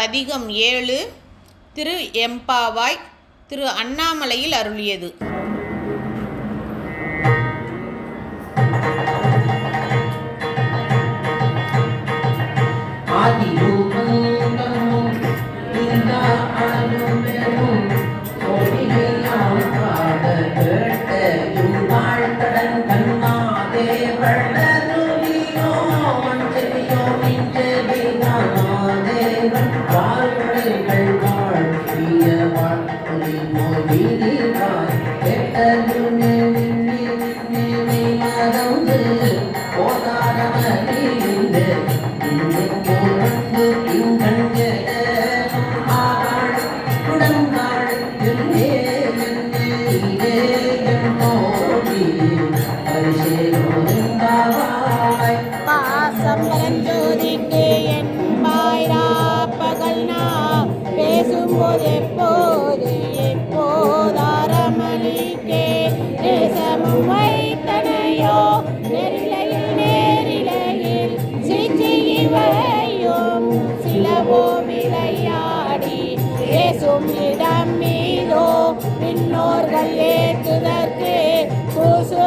பதிகம் ஏழு திரு எம்பாவாய் திரு அண்ணாமலையில் அருளியது.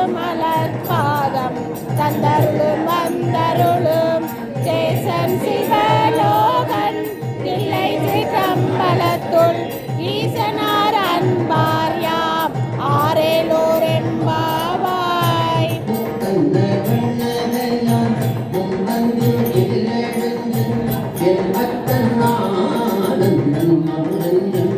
மலர் பாதம் தந்தருளும் வந்தருளும். சேசன் சிவலோகன் இல்லை சிற்றம்பலத்துள் ஈசனார் அன்பார் யாம் ஆரேலோர் என்பாவாய். ஆனந்தம் அவரங்கம்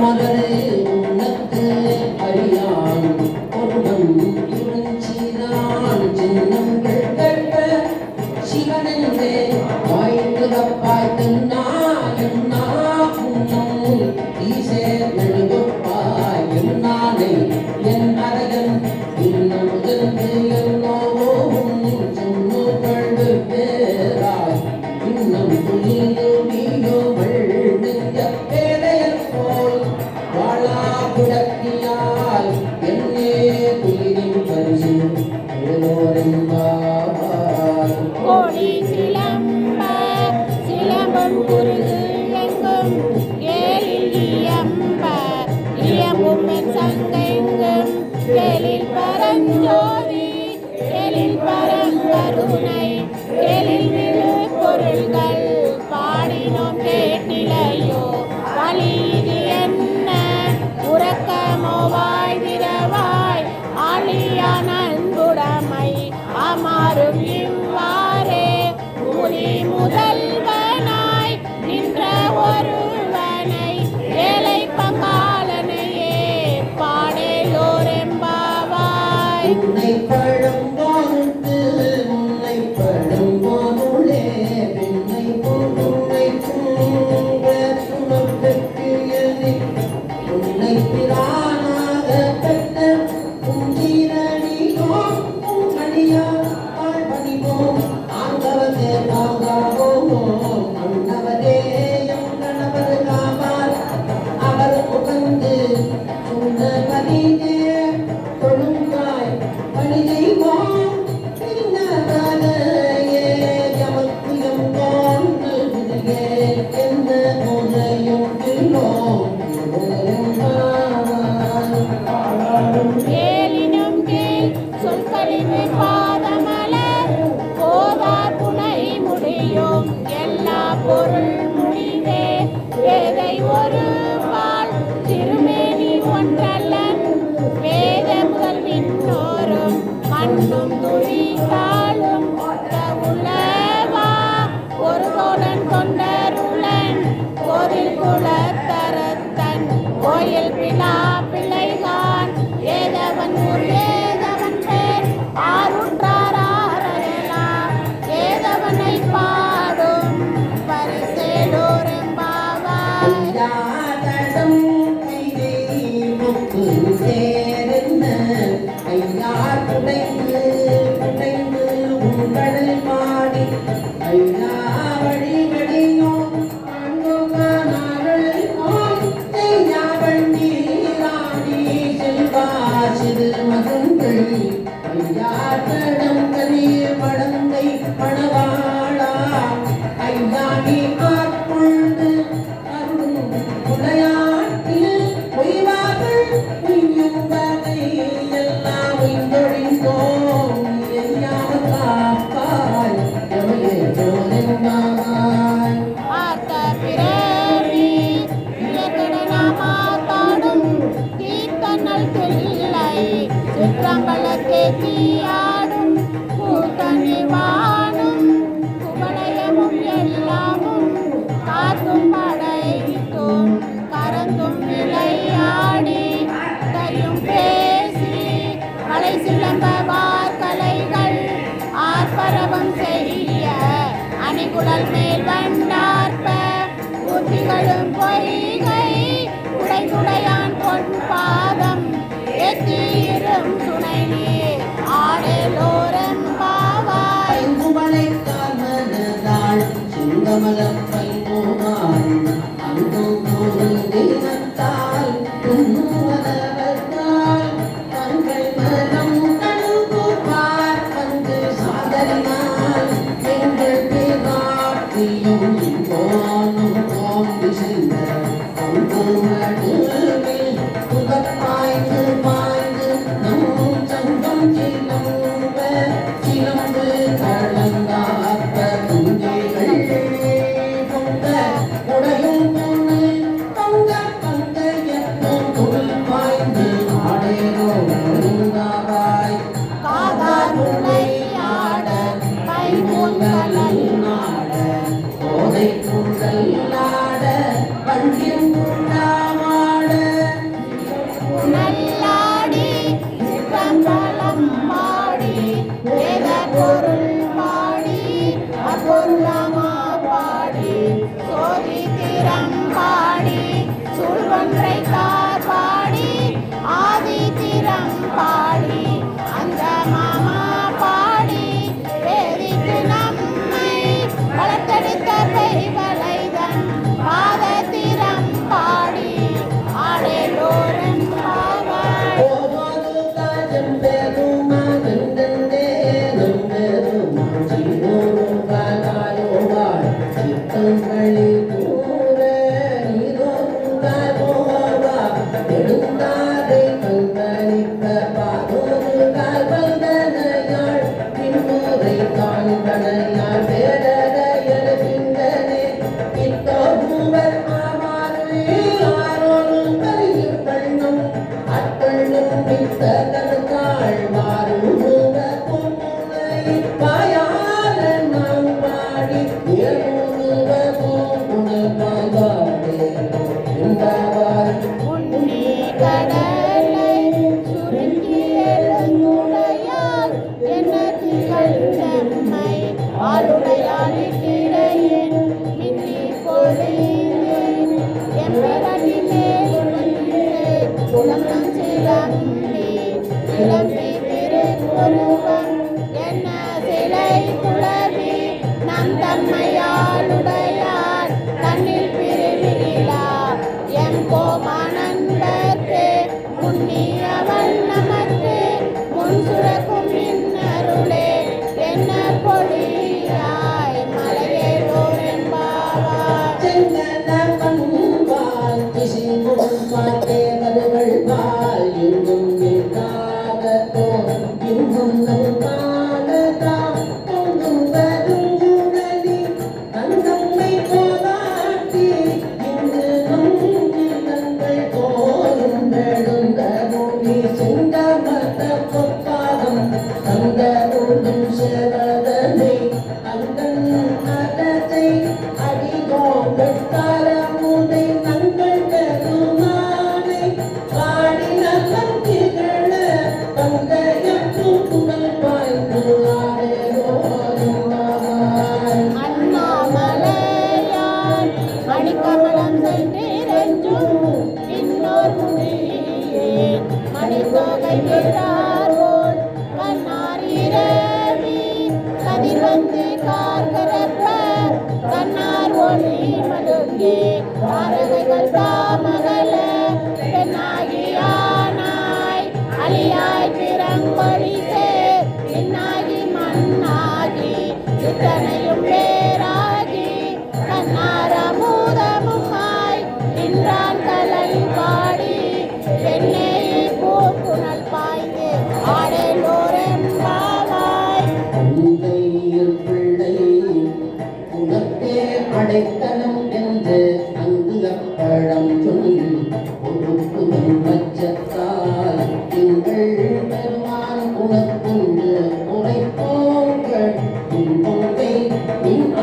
আমাদের 在等 கமலம் Thank you.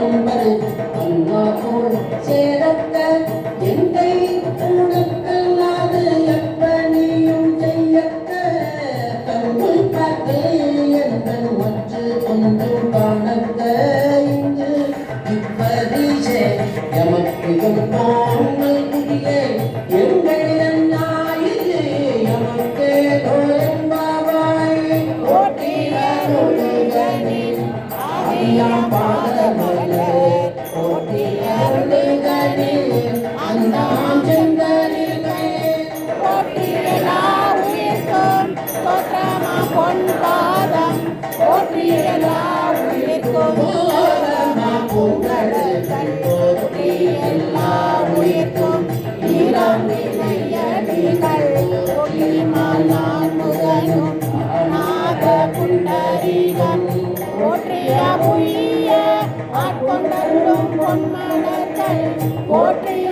엄마는 엄마 올 제답다 பொன்மலர்கள் போற்றி